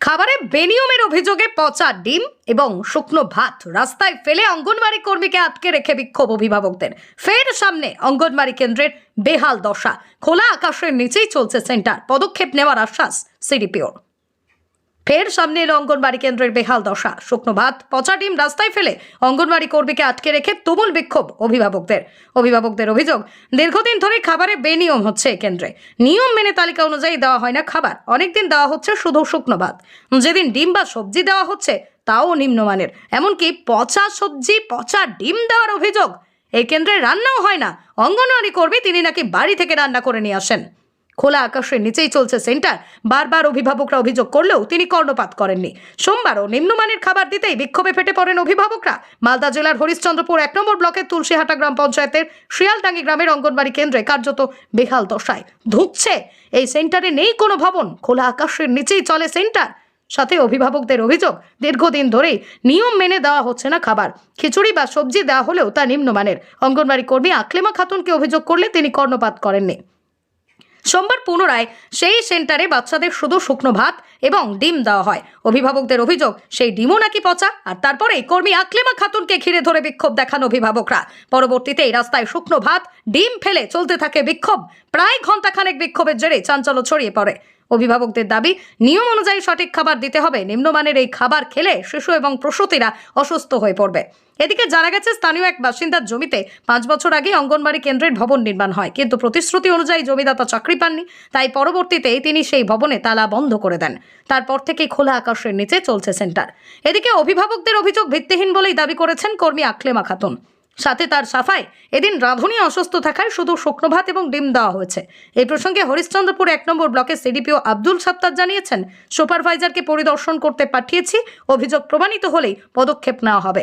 খাবারে বেনিয়মের অভিযোগে পচা ডিম এবং শুকনো ভাত রাস্তায় ফেলে অঙ্গনবাড়ি কর্মীকে আটকে রেখে বিক্ষোভ অভিভাবকদের। ফের সামনে অঙ্গনবাড়ি কেন্দ্রের বেহাল দশা। খোলা আকাশের নিচেই চলছে সেন্টার। পদক্ষেপ নেওয়ার আশ্বাস সিডিপিওর। ফের সামনে এলো অঙ্গনবাড়ি কেন্দ্রের বেহাল দশা। শুকনো ভাত, পচা ডিম রাস্তায় ফেলে অঙ্গনবাড়ি কর্মীকে আটকে রেখে তুমুল বিক্ষোভ অভিভাবকদের। অভিভাবকদের অভিযোগ, দীর্ঘদিন ধরে খাবারে বেনিয়ম হচ্ছে কেন্দ্রে। নিয়ম মেনে তালিকা অনুযায়ী দেওয়া হয় না খাবার। অনেকদিন দেওয়া হচ্ছে শুধু শুকনো ভাত। যেদিন ডিম বা সবজি দেওয়া হচ্ছে, তাও নিম্নমানের। এমনকি পচা সবজি, পচা ডিম দেওয়ার অভিযোগ এই কেন্দ্রে রান্নাও হয় না। অঙ্গনওয়াড়ি কর্মী তিনি নাকি বাড়ি থেকে রান্না করে নিয়ে আসেন। খোলা আকাশের নিচেই চলছে সেন্টার। বারবার অভিভাবকরা অভিযোগ করলেও তিনি কর্ণপাত করেননি। সোমবারও নিম্নমানের খাবার দিতেই বিক্ষোভে ফেটে পড়েন অভিভাবকরা। মালদা জেলার হরিশ্চন্দ্রপুর এক নম্বর ব্লকের তুলসীহাটা গ্রাম পঞ্চায়েতের শিয়ালডাঙ্গি গ্রামের অঙ্গনবাড়ি কেন্দ্রে কার্যত বেহাল দশায় ধুঁকছে। এই সেন্টারে নেই কোনো ভবন। খোলা আকাশের নিচেই চলে সেন্টার। সাথে অভিভাবকদের অভিযোগ, দীর্ঘদিন ধরেই নিয়ম মেনে দেওয়া হচ্ছে না খাবার। খিচুড়ি বা সবজি দেওয়া হলেও তা নিম্নমানের। অঙ্গনবাড়ি কর্মী আকলেমা খাতুনকে অভিযোগ করলে তিনি কর্ণপাত করেননি। সোমবার পুনরায় সেই সেন্টারে বাচ্চাদের শুধু শুকনো ভাত এবং ডিম দেওয়া হয়। অভিভাবকদের অভিযোগ, সেই ডিমও নাকি পচা, আর তারপরেই কর্মী আকলেমা খাতুনকে ঘিরে ধরে বিক্ষোভ দেখান অভিভাবকরা। পরবর্তীতে এই রাস্তায় শুকনো ভাত, ডিম ফেলে চলতে থাকে বিক্ষোভ। প্রায় ঘন্টাখানেক বিক্ষোভের জেরে চাঞ্চল্য ছড়িয়ে পড়ে। অভিভাবকদের দাবি, নিয়ম অনুযায়ী সঠিক খাবার দিতে হবে। নিম্নমানের এই খাবার খেলে শিশু এবং প্রসূতিরা অসুস্থ হয়ে পড়বে। এদিকে জানা গেছে, স্থানীয় এক বাসিন্দার জমিতে পাঁচ বছর আগে অঙ্গনবাড়ি কেন্দ্রের ভবন নির্মাণ হয়, কিন্তু প্রতিশ্রুতি অনুযায়ী জমিদাতা চাকরি পাননি। তাই পরবর্তীতে তিনি সেই ভবনে তালা বন্ধ করে দেন। তারপর থেকে খোলা আকাশের নিচে চলছে সেন্টার। এদিকে অভিভাবকদের অভিযোগ ভিত্তিহীন বলেই দাবি করেছেন কর্মী আকলেমা খাতুন। সাথে তার সাফায় এদিন রাঁধুনি অসুস্থ থাকায় শুধু শুকনো ভাত এবং ডিম দেওয়া হয়েছে। এই প্রসঙ্গে হরিশ্চন্দ্রপুর এক নম্বর ব্লকের সিডিপিও আব্দুল সাত্তার জানিয়েছেন, সুপারভাইজারকে পরিদর্শন করতে পাঠিয়েছি, অভিযোগ প্রমাণিত হলেই পদক্ষেপ নেওয়া হবে।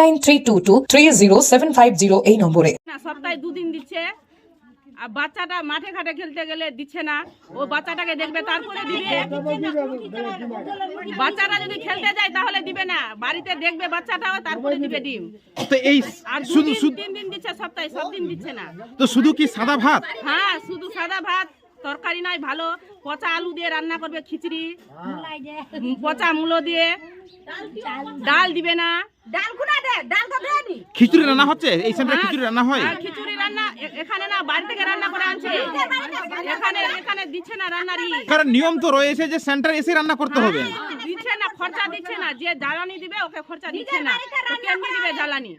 nine three two two three zero seven five zero এই নম্বরে। না সপ্তাহে দুদিন দিচ্ছে। আর বাচ্চাটা মাঠে ঘাটে খেলতে গেলে দিচ্ছে না। ও বাচ্চাটাকে দেখবে তারপরে দিবে। বাচ্চাটা যদি খেলতে যায় তাহলে দিবে না। বাড়িতে দেখবে বাচ্চাটাও তারপরে দিবে ডিম। তো এই আর শুধু তিন দিন দিচ্ছে সপ্তাহে সব দিন দিচ্ছে না। তো শুধু কি সাদা ভাত? হ্যাঁ শুধু সাদা ভাত তরকারি নাই ভালো। পচা আলু দিয়ে রান্না করবে খিচড়ি পচা মূলো দিয়ে। ডাল দিবে না। ডাল কুনা দে ডাল তো দেয়নি খিচুড়ি রান্না হচ্ছে? এই সেন্টারে হ্যাঁ, খিচুড়ি রান্না হয়? হ্যাঁ, খিচুড়ি রান্না এখানে না বাড়ি থেকে রান্না করে আনছে। এখানে এখানে দিচ্ছে না রান্নারি কারণ নিয়ম তো রয়েছে যে সেন্টারে এসে রান্না করতে হবে। দিচ্ছে না খরচা দিচ্ছে না। যে জ্বালানি দিবে ওকে খরচা দিচ্ছে না। কেমনি দিবে জ্বালানি?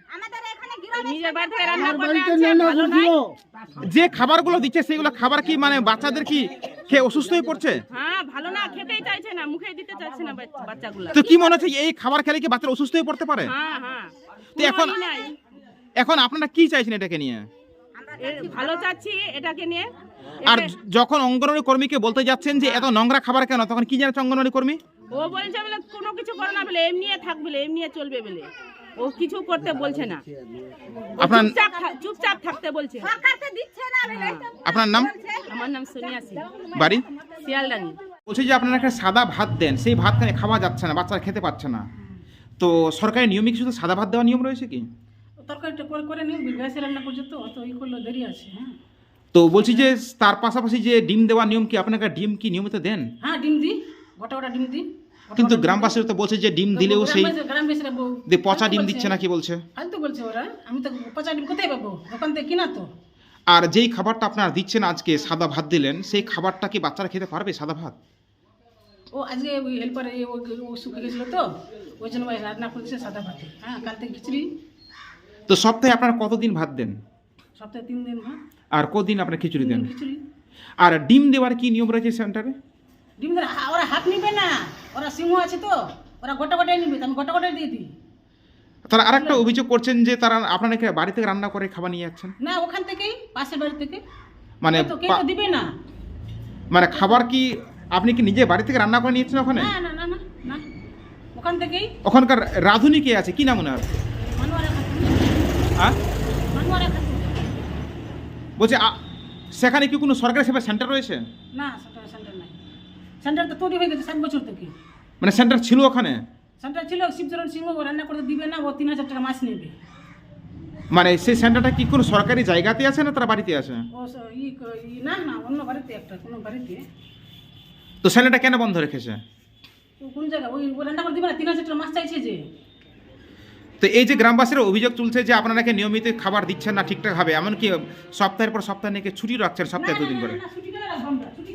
নিজের বাড়ি থেকে রান্না করে আনছে ভালো নাই? যে খাবারগুলো দিচ্ছে সেগুলো খাবার কি মানে বাচ্চাদের কি খেয়ে অসুস্থ হয়ে পড়ছে? হ্যাঁ ভালো না খেতেই চাইছে না মুখে দিতে চাইছে না বাচ- বাচ্চাগুলা। তো কি মনে হচ্ছে এই খাবার খেলে কি বাচ্চারা অসুস্থ হয়ে পড়তে পারে? হ্যাঁ হ্যাঁ। তো এখন-। এখন আপনারা কি চাইছেন এটাকে নিয়ে? ভালো চাচ্ছি এটাকে নিয়ে। আর যখন অঙ্গনওয়াড়ি কর্মীকে বলতে যাচ্ছেন যে এত নোংরা খাবার কেন তখন কি জানাচ্ছে অঙ্গনওয়াড়ি কর্মী? ও বলছে বলে কোনো কিছু করে না বলে এমনি থাক বলে এমনি চলবে বলে। ও কিছু করতে বলছে না। আপনার চুপচাপ থা- চুপচাপ থাকতে বলছে। আপনার নাম? আমার নাম সোনিয়া সিং। বাড়ি? শিয়ালদানি বলছি যে আপনারা একটা সাদা ভাত দেন সেই ভাত খানে খাওয়া যাচ্ছে না বাচ্চারা খেতে পারছে না। তো সরকারের নিয়মে কি শুধু সাদা ভাত দেওয়ার নিয়ম রয়েছে কি? তরকারিটা করে করে নিন গ্যাসে রান্না করছে তো অত ই করলে দেরি আছে হ্যাঁ। তো বলছি যে তার পাশাপাশি যে ডিম দেওয়ার নিয়ম কি আপনাকে ডিম কি নিয়মিত দেন? হ্যাঁ ডিম দিই গোটা গোটা ডিম দিই। কিন্তু গ্রামবাসীরা তো বলছে যে ডিম দিলেও সেই যে পচা ডিম দিচ্ছে। নাকি বলছে? ফালতু বলছে ওরা আমি তো পচা ডিম কোথায় পাবো? দোকান থেকে কিনা তো। আর যেই খাবারটা আপনারা দিচ্ছেন আজকে সাদা ভাত দিলেন সেই খাবারটা কি বাচ্চারা খেতে পারবে সাদা ভাত? ও আজকে ওই হেল্পার ও শুকে গেছিল তো ওই জন্য রান্না করেছে সাদা ভাতে। হ্যাঁ কাল থেকে খিচড়ি। তো সপ্তাহে আপনারা কতদিন ভাত দেন? সপ্তাহে তিন দিন হ্যাঁ আর কতদিন আপনারা খিচুড়ি দেন খিচুড়ি। আর ডিম দেওয়ার কি নিয়ম রয়েছে সেন্টারে? ডিম ওরা হাত নিবে না। ওরা সিংহ আছে তো ওরা গোটা গোটাই নিবে আমি গোটা গোটাই দিয়ে দিই। তারা আরেকটা অভিযোগ করছেন যে তারা আপনারা নাকি বাড়ি থেকে রান্না করে খাবার নিয়ে যাচ্ছেন? না ওখান থেকেই পাশের বাড়ি থেকে। মানে তো- কেউ তো দিবে না। মানে খাবার কি আপনি কি নিজে বাড়ি থেকে রান্না করে নিয়েছেন ওখানে? না না না না ওখান থেকেই। ওখানকার রাঁধুনি কে আছে? কি নাম ওনার? মানুয়ারা খাতুন। হ্যাঁ? মানুয়ারা খাতুন। বলছে সেখানে কি কোনো সরকারি সেবা সেন্টার রয়েছে? না সেন্টার সেন্টার নাই। সেন্টার তো তৈরি হয়ে গেছে সাত বছর থেকে। মানে সেন্টার ছিল ওখানে? সেন্টার ছিল শিবচরণ সিংহ ও রান্না করতে দিবে না ও তিন হাজার টাকা মাছ নেবে। মানে সেই সেন্টারটা কি কোনো সরকারি জায়গাতে আছে না তার বাড়িতে আছে? ও স- ই ই না না অন্য বাড়িতে একটা কোনো বাড়িতে। তো সেন্টারটা কেন বন্ধ রেখেছে? তো কোন জায়গা? ওই ও রান্না করে দিবে না তিন হাজার টাকা মাছ চাইছে যে। তো এই যে গ্রামবাসীরা অভিযোগ তুলছে যে আপনারাকে নিয়মিত খাবার দিচ্ছেন না ঠিকঠাক ভাবে এমনকি সপ্তাহের পর সপ্তাহ নাকি ছুটি রাখছেন সপ্তাহে দুদিন করে। না, ছুটি কেন রাখব আমরা? ছুটি?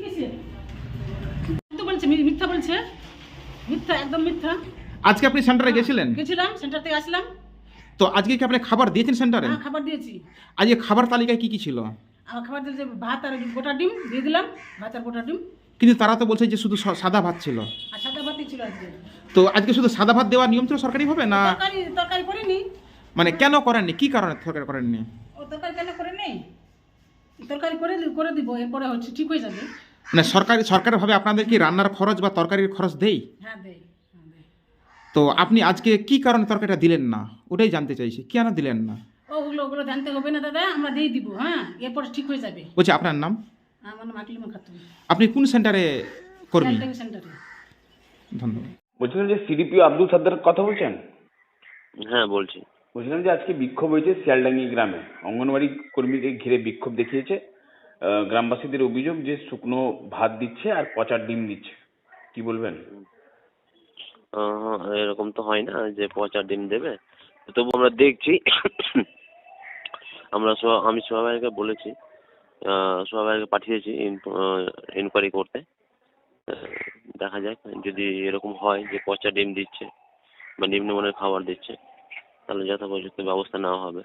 মিথ্যা বলছে? মিথ্যা একদম মিথ্যা। আজকে আপনি সেন্টারে গেছিলেন? গেছিলাম সেন্টার থেকে আসলাম। তো আজকে কি আপনি খাবার দিয়েছেন সেন্টারে? হ্যাঁ খাবার দিয়েছি। আজকে খাবার তালিকায় কি কি ছিল? আমার খাবার দিয়েছে ভাত আর গোটা ডিম দিয়ে দিলাম ভাত আর গোটা ডিম। কিন্তু তারা তো বলছে যে শুধু সাদা ভাত ছিল। আর সাদা ভাতই ছিল আজকে। তো আজকে শুধু সাদা ভাত দেওয়ার নিয়ম ছিল সরকারিভাবে না? তরকারি তরকারি করিনি। মানে কেন করেননি? কি কারণে সরকার করেননি? ও তরকারি কেন করে নেই তরকারি করে করে দিব এরপরে হচ্ছে ঠিক হয়ে যাবে। মানে সরকারি সরকারিভাবে আপনাদের কি রান্নার খরচ বা তরকারির খরচ দেই? হ্যাঁ দেয় হ্যাঁ, তো আপনি আজকে কি কারণে তরকারিটা দিলেন না? ওটাই জানতে চাইছি কেন দিলেন না? ও ওগুলো ওগুলো জানতে হবে না দাদা আমরা দিয়ে দিব হ্যাঁ এরপরে ঠিক হয়ে যাবে। বলছি আপনার নাম? আমার নাম আকলিমা খাতুন। আপনি কোন সেন্টারে কর্মী? সেন্টারে। ধন্যবাদ। বলছিলাম যে সিডিপিও আব্দুল সাদ্দার কথা বলছেন? হ্যাঁ বলছি। বলছিলাম যে আজকে বিক্ষোভ হয়েছে শিয়ালডাঙ্গি গ্রামে। অঙ্গনওয়াড়ি কর্মীদের ঘিরে বিক্ষোভ দেখিয়েছে। গ্রামবাসীদের অভিযোগ যে শুকনো ভাত দিচ্ছে আর পচা ডিম দিচ্ছে। কি বলবেন? এরকম তো হয় না যে পচা ডিম দেবে। তবু আমরা দেখছি, আমরা আমি সবাইকে বলেছি সবাইকে পাঠিয়েছি ইনকোয়ারি করতে। দেখা যাক, যদি এরকম হয় যে পচা ডিম দিচ্ছে বা নিম্নমানের খাবার দিচ্ছে, তাহলে যথাপযুক্ত ব্যবস্থা নেওয়া হবে।